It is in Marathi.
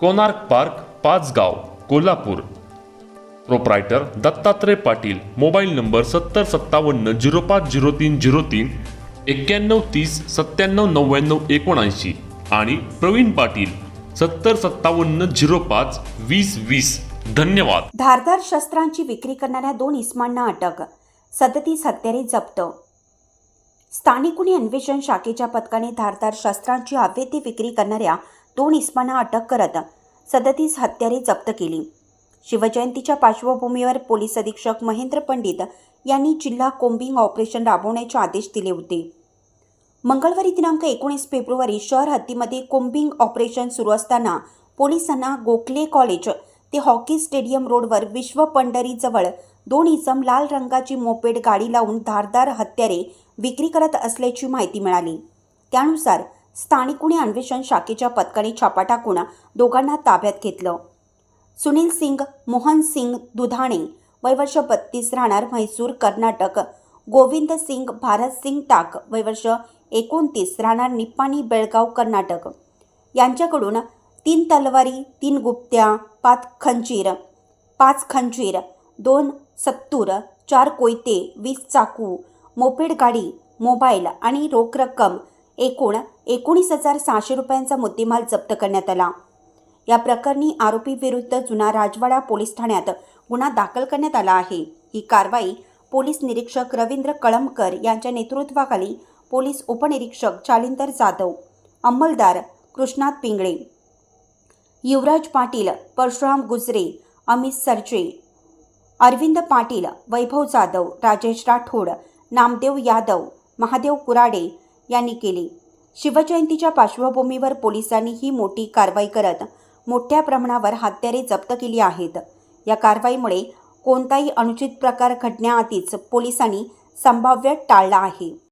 Konark park Pachgaon Kolhapur. Proprietor Dattatray Patil mobile number सत्तर सत्तावन्न झिरो पाच झिरो तीन झिरो तीन एक्क्याण्णव तीस सत्त्याण्णव नव्याण्णव एकोणऐंशी आणि प्रवीण पाटील सत्तर सत्तावन्न झिरो पाच वीस वीस. धन्यवाद. धारदार शस्त्रांची विक्री करणाऱ्या दोन इस्मांना अटक. सदतीस हत्यारे जप्त. स्थानिक गुन्हे अन्वेषण शाखेच्या पथकाने धारदार शस्त्रांची अवैध विक्री करणाऱ्या दोन इस्मांना अटक करत सदतीस हत्यारे जप्त केली. शिवजयंतीच्या पार्श्वभूमीवर पोलीस अधीक्षक महेंद्र पंडित यांनी जिल्हा कोम्बिंग ऑपरेशन राबवण्याचे आदेश दिले होते. मंगळवारी दिनांक एकोणीस फेब्रुवारी शहर हद्दीमध्ये कोम्बिंग ऑपरेशन सुरू असताना पोलिसांना गोखले कॉलेज ते हॉकी स्टेडियम रोडवर विश्व पंढरीजवळ दोन इसम लाल रंगाची मोपेड गाडी लावून धारदार हत्यारे विक्री करत असल्याची माहिती मिळाली. त्यानुसार स्थानिक गुन्हे अन्वेषण शाखेच्या पथकाने छापा टाकून दोघांना ताब्यात घेतलं. सुनील सिंग मोहन सिंग दुधाणे वयवर्ष बत्तीस राहणार म्हैसूर कर्नाटक. गोविंद सिंग भारत सिंग टाक वयवर्ष एकोणतीस राहणार निप्पाणी बेळगाव कर्नाटक. यांच्याकडून तीन तलवारी तीन गुप्त्या पाच खंजीर पाच खंजीर दोन सत्तूर चार कोयते वीस चाकू मोपेड गाडी मोबाईल आणि रोख रक्कम एकूण एकोणीस हजार सहाशे रुपयांचा मुद्देमाल जप्त करण्यात आला. या प्रकरणी आरोपी विरुद्ध जुना राजवाडा पोलीस ठाण्यात गुन्हा दाखल करण्यात आला आहे. ही कारवाई पोलीस निरीक्षक रवींद्र कळमकर यांच्या नेतृत्वाखाली पोलीस उपनिरीक्षक चालिंदर जाधव अंमलदार कृष्णात पिंगळे युवराज पाटील परशुराम गुजरे अमित सरजे अरविंद पाटील वैभव जाधव राजेश राठोड नामदेव यादव महादेव कुराडे यांनी केली. शिवजयंतीच्या पार्श्वभूमीवर पोलिसांनी ही मोठी कारवाई करत मोठ्या प्रमाणावर हत्यारे जप्त केली आहेत. या कारवाईमुळे कोणताही अनुचित प्रकार घडण्याआधीच पोलिसांनी संभाव्य टाळला आहे.